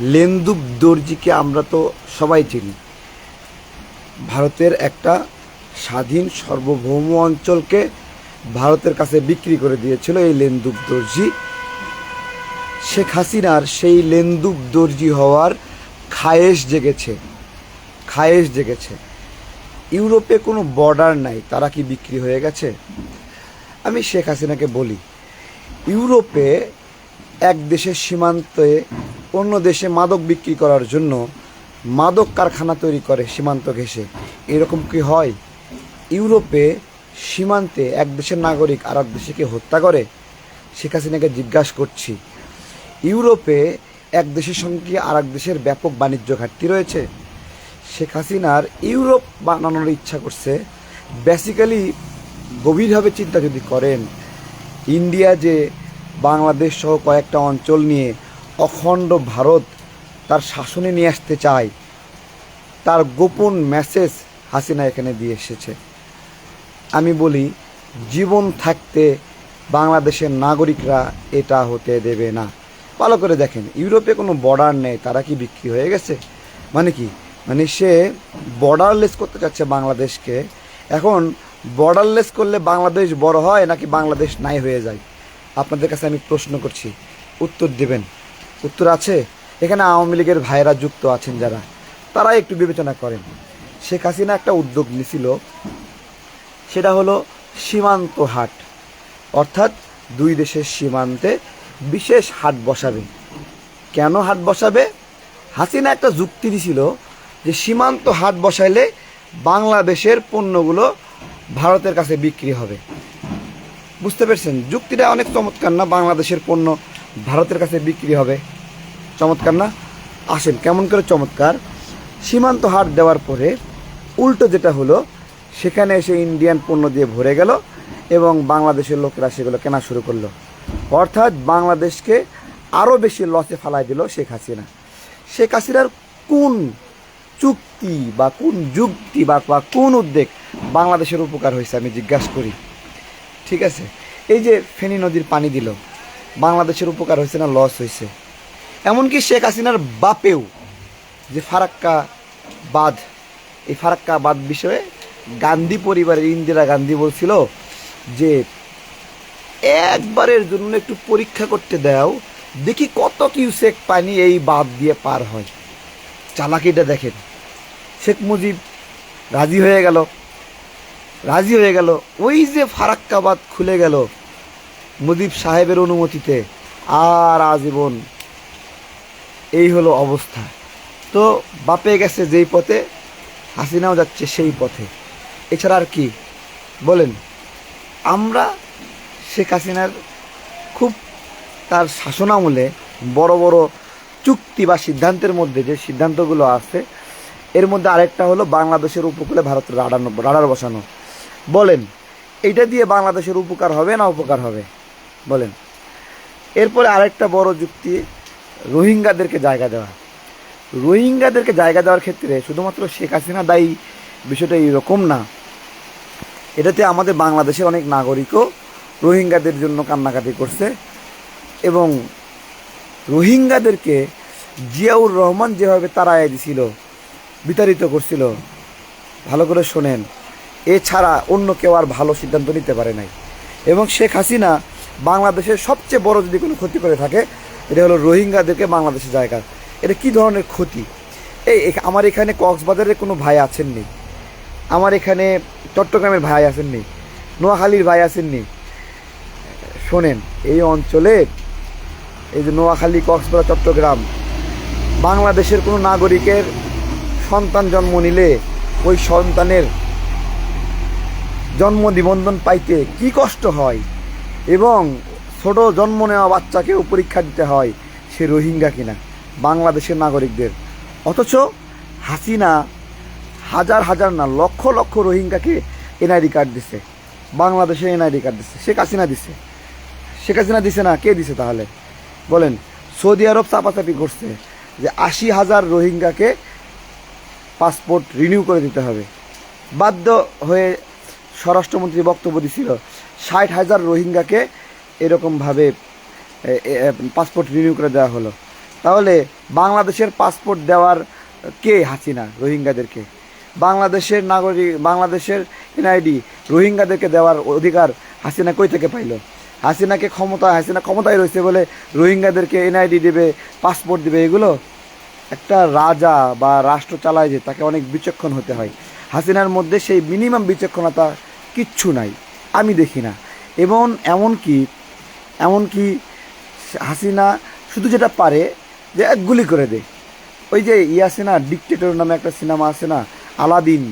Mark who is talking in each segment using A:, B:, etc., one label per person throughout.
A: লেন্দুব দর্জিকে আমরা তো সবাই চিনি। ভারতের একটা স্বাধীন সার্বভৌম অঞ্চলকে ভারতের কাছে বিক্রি করে দিয়েছিল এই লেন্দুব দর্জি। শেখ হাসিনার সেই লেন্দুব দর্জি হওয়ার খায়েশ জেগেছে খায়েশ জেগেছে। ইউরোপে কোনো বর্ডার নাই, তারা কি বিক্রি হয়ে গেছে? আমি শেখ হাসিনাকে বলি, ইউরোপে এক দেশের সীমান্তে অন্য দেশে মাদক বিক্রি করার জন্য মাদক কারখানা তৈরি করে সীমান্ত ঘেঁষে। এরকম কি হয়? ইউরোপে সীমান্তে এক দেশের নাগরিক আর এক দেশকে হত্যা করে? শেখ হাসিনাকে জিজ্ঞাসা করছি। ইউরোপে এক দেশের সঙ্গে আর এক দেশের ব্যাপক বাণিজ্য ঘাটতি রয়েছে। শেখ হাসিনার ইউরোপ বানানোর ইচ্ছা করছে। বেসিক্যালি গভীরভাবে চিন্তা যদি করেন, ইন্ডিয়া যে বাংলাদেশ সহ কয়েকটা অঞ্চল নিয়ে অখণ্ড ভারত তার শাসনে নিয়ে আসতে চায়। তার গোপন মেসেজ হাসিনা এখানে দিয়ে এসেছে। আমি বলি, জীবন থাকতে বাংলাদেশের নাগরিকরা এটা হতে দেবে না। ভালো করে দেখেন, ইউরোপে কোনো বর্ডার নেই, তারা কি বিক্রি হয়ে গেছে? মানে কি? মানে সে বর্ডারলেস করতে চাচ্ছে বাংলাদেশকে। এখন বর্ডারলেস করলে বাংলাদেশ বড় হয় নাকি বাংলাদেশ নাই হয়ে যায়? আপনাদের কাছে আমি প্রশ্ন করছি, উত্তর দেবেন। উত্তর আছে, এখানে আওয়ামী লীগের ভাইয়েরা যুক্ত আছেন যারা। তারা একটু বিবেচনা করেন। শেখ হাসিনা একটা উদ্যোগ নিছিল, সেটা হলো সীমান্ত হাট। অর্থাৎ দুই দেশের সীমান্তে বিশেষ হাট বসাবে। কেন হাট বসাবে? হাসিনা একটা যুক্তি দিছিল যে সীমান্ত হাট বসাইলে বাংলাদেশের পণ্যগুলো ভারতের কাছে বিক্রি হবে। বুঝতে পেরেছেন? যুক্তিটা অনেক চমৎকার না? বাংলাদেশের পণ্য ভারতের কাছে বিক্রি হবে। চমৎকার না? আসেন, কেমন করে চমৎকার? সীমান্ত হাট দেওয়ার পরে উল্টো যেটা হলো, সেখানে এসে ইন্ডিয়ান পণ্য দিয়ে ভরে গেল এবং বাংলাদেশের লোকেরা সেগুলো কেনা শুরু করল। অর্থাৎ বাংলাদেশকে আরও বেশি লসে ফালাই দিল শেখ হাসিনা। শেখ হাসিনার কোন চুক্তি বা কোন যুক্তি বা কোন উদ্যোগ বাংলাদেশের উপকার হয়েছে আমি জিজ্ঞাসা করি। ঠিক আছে? এই যে ফেনী নদীর পানি দিল বাংলাদেশের উপকার হয়েছে না লস হয়েছে। এমনকি শেখ হাসিনার বাপেও যে ফারাক্কা বাঁধ, এই ফারাক্কা বাঁধ বিষয়ে গান্ধী পরিবারের ইন্দিরা গান্ধী বলছিল যে, একবারের জন্য একটু পরীক্ষা করতে দাও, দেখি কত কিউসেক পানি এই বাঁধ দিয়ে পার হয়। চালাকিটা দেখেন। শেখ মুজিব রাজি হয়ে গেল। রাজি হয়ে গেল। ওই যে ফারাক্কাবাদ খুলে গেল। মুজিব সাহেবের অনুমতিতে আর আজীবন এই হলো অবস্থা। তো বাপে গেছে যেই পথে, হাসিনাও যাচ্ছে সেই পথে। এছাড়া আর কি? বলেন, আমরা শেখ হাসিনার খুব তার শাসনামলে বড় বড় চুক্তি বা সিদ্ধান্তের মধ্যে যে সিদ্ধান্তগুলো আছে, এর মধ্যে আরেকটা হলো বাংলাদেশের উপকূলে ভারতের রাডার রাডার বসানো। বলেন, এইটা দিয়ে বাংলাদেশের উপকার হবে না উপকার হবে? বলেন। এরপরে আরেকটা বড় যুক্তি, রোহিঙ্গাদেরকে জায়গা দেওয়া। রোহিঙ্গাদেরকে জায়গা দেওয়ার ক্ষেত্রে শুধুমাত্র শেখ হাসিনা দায়ী বিষয়টা এইরকম না। এটাতে আমাদের বাংলাদেশের অনেক নাগরিকও রোহিঙ্গাদের জন্য কান্নাকাটি করছে এবং রোহিঙ্গাদেরকে জিয়াউর রহমান যেভাবে তাড়াইয়া দিছিল, বিতাড়িত করছিল, ভালো করে শোনেন, এছাড়া অন্য কেউ আর ভালো সিদ্ধান্ত নিতে পারে নাই। এবং শেখ হাসিনা বাংলাদেশের সবচেয়ে বড় যদি কোনো ক্ষতি করে থাকে, এটা হলো রোহিঙ্গাদেরকে বাংলাদেশের জায়গা। এটা কি ধরনের ক্ষতি? এই আমার এখানে কক্সবাজারের কোনো ভাই আছেননি। আমার এখানে চট্টগ্রামের ভাই আসেননি নোয়াখালীর ভাই আসেননি শোনেন, এই অঞ্চলে এই যে নোয়াখালী, কক্সবাজার, চট্টগ্রাম, বাংলাদেশের কোনো নাগরিকের সন্তান জন্ম নিলে ওই সন্তানের জন্ম নিবন্ধন পাইতে কি কষ্ট হয়? এবং ছোট জন্ম নেওয়া বাচ্চাকেও পরীক্ষা দিতে হয় সে রোহিঙ্গা কিনা, বাংলাদেশের নাগরিকদের। অথচ হাসিনা হাজার হাজার না, লক্ষ লক্ষ রোহিঙ্গাকে এনআইডি কার্ড দিছে। বাংলাদেশে এনআইডি কার্ড দিছে। শেখ হাসিনা দিছে। শেখ হাসিনা দিছে না, কে দিছে তাহলে? বলেন, সৌদি আরব চাপাচাপি করছে যে আশি হাজার রোহিঙ্গাকে পাসপোর্ট রিনিউ করে দিতে হবে। বাধ্য হয়ে স্বরাষ্ট্রমন্ত্রী বক্তব্য দিছিল ষাট হাজার রোহিঙ্গাকে এরকমভাবে পাসপোর্ট রিনিউ করে দেওয়া হলো। তাহলে বাংলাদেশের পাসপোর্ট দেওয়ার কে হাসিনা রোহিঙ্গাদেরকে? বাংলাদেশের নাগরিক, বাংলাদেশের এনআইডি রোহিঙ্গাদেরকে দেওয়ার অধিকার হাসিনা কই থেকে পাইলো? হাসিনাকে ক্ষমতা, হাসিনা ক্ষমতায় রয়েছে বলে রোহিঙ্গাদেরকে এনআইডি দেবে পাসপোর্ট দেবে, এগুলো একটা রাজা বা রাষ্ট্র চালায় যে তাকে অনেক বিচক্ষণ হতে হয়। হাসিনার মধ্যে সেই মিনিমাম বিচক্ষণতা কিচ্ছু নাই। আমি দেখি না। এবং এমনকি এমনকি হাসিনা শুধু যেটা পারে যে এক গুলি করে দে ওই যে ই না ডিকটেটর নামে একটা সিনেমা আছে না, আলাদিন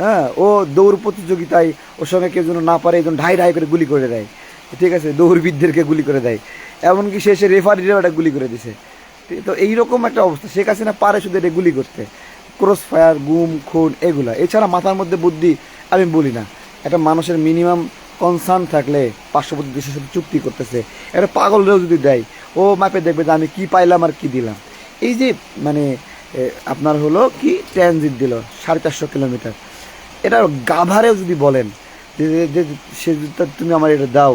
A: হ্যাঁ ও দৌড় প্রতিযোগিতায় ওর সঙ্গে কেউ যেন না পারে একজন ঢাই ঢাই করে গুলি করে দেয়। ঠিক আছে, দৌড়বিদদেরকে গুলি করে দেয়। এমনকি শেষে রেফারিরাও একটা গুলি করে দিছে। তো এইরকম একটা অবস্থা। শেখ হাসিনা পারে শুধু এটা গুলি করতে। ক্রস ফায়ার গুম, খুন, এগুলা। এছাড়া মাথার মধ্যে বুদ্ধি আমি বলি না। একটা মানুষের মিনিমাম কনসার্ন থাকলে পার্শ্ববর্তী দেশের সাথে চুক্তি করতেছে। এটা পাগলরেও যদি দেয়, ও মাপে দেখবে যে আমি কি পাইলাম আর কি দিলাম। এই যে মানে আপনার হলো কি ট্রানজিট দিল, সাড়ে চারশো কিলোমিটার। এটা গাভারেও যদি বলেন, যে সে তুমি আমার এটা দাও,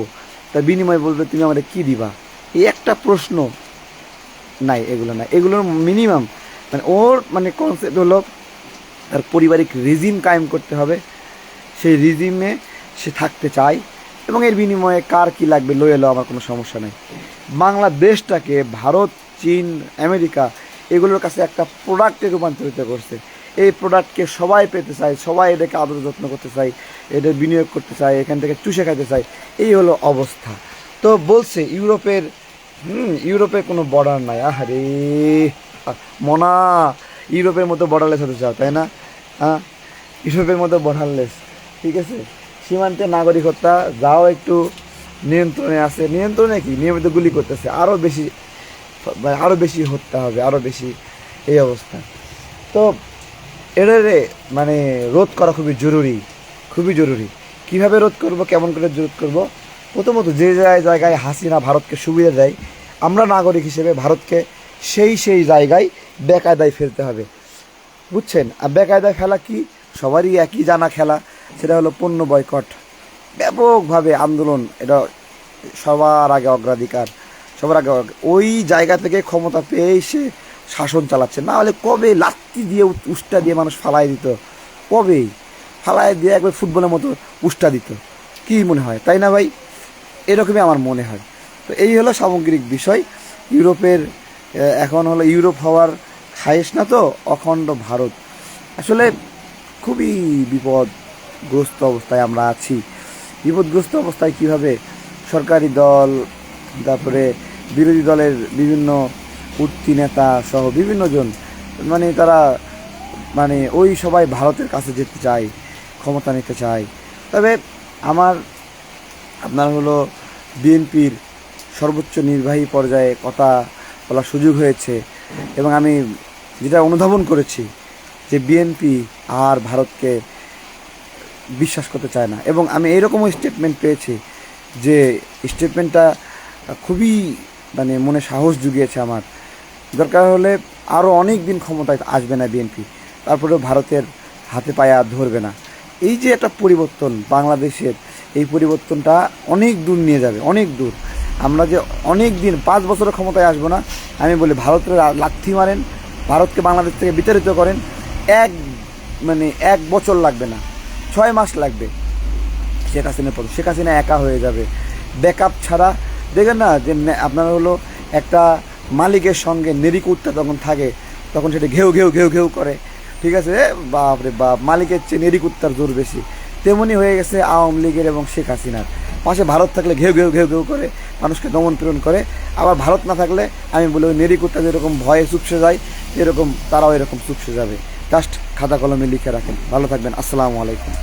A: তার বিনিময়ে বলবে তুমি আমাদের কি দিবা? এই একটা প্রশ্ন নাই, এগুলো নাই। এগুলোর মিনিমাম মানে ওর মানে কনসেপ্ট হলো তার পারিবারিক রিজিম কায়েম করতে হবে। সেই রিজিমে সে থাকতে চায় এবং এর বিনিময়ে কার কি লাগবে লয়ে এলো আমার কোনো সমস্যা নেই। বাংলাদেশটাকে ভারত চীন আমেরিকা এগুলোর কাছে একটা প্রোডাক্টে রূপান্তরিত করছে। এই প্রোডাক্টকে সবাই পেতে চায় সবাই এটাকে আদর যত্ন করতে চায় এটা বিনিয়োগ করতে চায় এখান থেকে চুষে খাইতে চায় এই হলো অবস্থা। তো বলছে ইউরোপের হুম ইউরোপের কোনো বর্ডার নাই। আহারে আহ, মনা ইউরোপের মতো বর্ডারলেস হতে চাও তাই না? হ্যাঁ ইউরোপের মতো বর্ডারলেস ঠিক আছে? সীমান্তে নাগরিক হত্যা যাও একটু নিয়ন্ত্রণে আছে। নিয়ন্ত্রণে কি? নিয়মিত গুলি করতেছে। আরও বেশি আরও বেশি হত্যা হবে আরও বেশি এই অবস্থা। তো এটারে মানে রোধ করা খুবই জরুরি খুবই জরুরি। কীভাবে রোধ করব, কেমন করে রোধ করব? প্রথমত যে জায়গায় হাসিনা ভারতকে সুবিধা দেয়, আমরা নাগরিক হিসেবে ভারতকে সেই সেই জায়গায় বেকায়দায় ফেলতে হবে। বুঝছেন? আর বেকায়দায় ফেলা কি? সবারই একই জানা খেলা। সেটা হলো পণ্য বয়কট। ব্যাপকভাবে আন্দোলন, এটা সবার আগে অগ্রাধিকার, সবার আগে ওই জায়গা থেকে ক্ষমতা পেয়ে সে শাসন চালাচ্ছে। না হলে কবে লাত্তি দিয়ে উষ্টা দিয়ে মানুষ ফালাই দিত? কবে ফালাই দিয়ে একবার ফুটবলের মতো উষ্টা দিত। কি মনে হয়? তাই না ভাই? এরকমই আমার মনে হয়। তো এই হলো সামগ্রিক বিষয়। ইউরোপের এখন হলো ইউরোপ হওয়ার খায়েশ না তো? অখণ্ড ভারত। আসলে খুবই বিপদগ্রস্ত অবস্থায় আমরা আছি। বিপদগ্রস্ত অবস্থায় কীভাবে সরকারি দল, তারপরে বিরোধী দলের বিভিন্ন উঠতি নেতা সহ বিভিন্ন জন মানে তারা মানে ওই সবাই ভারতের কাছে যেতে চায়, ক্ষমতা নিতে চায়। তবে আমার, আপনার হলো বিএনপির সর্বোচ্চ নির্বাহী পর্যায়ে কথা বলার সুযোগ হয়েছে এবং আমি যেটা অনুধাবন করেছি যে বিএনপি আর ভারতকে বিশ্বাস করতে চায় না। এবং আমি এইরকমও স্টেটমেন্ট পেয়েছি যে স্টেটমেন্টটা খুবই মানে মনে সাহস জুগিয়েছে আমার। দরকার হলে আরও অনেক দিন ক্ষমতায় আসবে না বিএনপি তারপরেও ভারতের হাতে পায়ে আর ধরবে না। এই যে একটা পরিবর্তন বাংলাদেশের, এই পরিবর্তনটা অনেক দূর নিয়ে যাবে, অনেক দূর। আমরা যে অনেক দিন, পাঁচ বছরের ক্ষমতায় আসব না, আমি বলি ভারতের লাথি মারেন, ভারতকে বাংলাদেশ থেকে বিতাড়িত করেন, এক মানে এক বছর লাগবে না। ছয় মাস লাগবে। শেখ হাসিনার পর শেখ হাসিনা একা হয়ে যাবে। ব্যাকআপ ছাড়া, দেখবেন না যে আপনার হলো একটা মালিকের সঙ্গে নেরি কুত্তা তখন থাকে, তখন সেটা ঘেউ ঘেউ ঘেউ ঘেউ করে। ঠিক আছে? বাপরে বাপ, মালিকের চেয়ে নেরি কুত্তার জোর বেশি। তেমনি হয়ে গেছে আওয়ামী লীগের এবং শেখ হাসিনার। পাশে ভারত থাকলে ঘেউ ঘেউ ঘেউ ঘেউ করে মানুষকে দমন পীড়ন করে। আবার ভারত না থাকলে, আমি বলি ওই নেরি কুত্তা যেরকম ভয়ে চুপসে যায়, এরকম তারাও এরকম চুপসে যাবে। জাস্ট খাতা কলমে লিখে রাখেন। ভালো থাকবেন। আসসালামু আলাইকুম।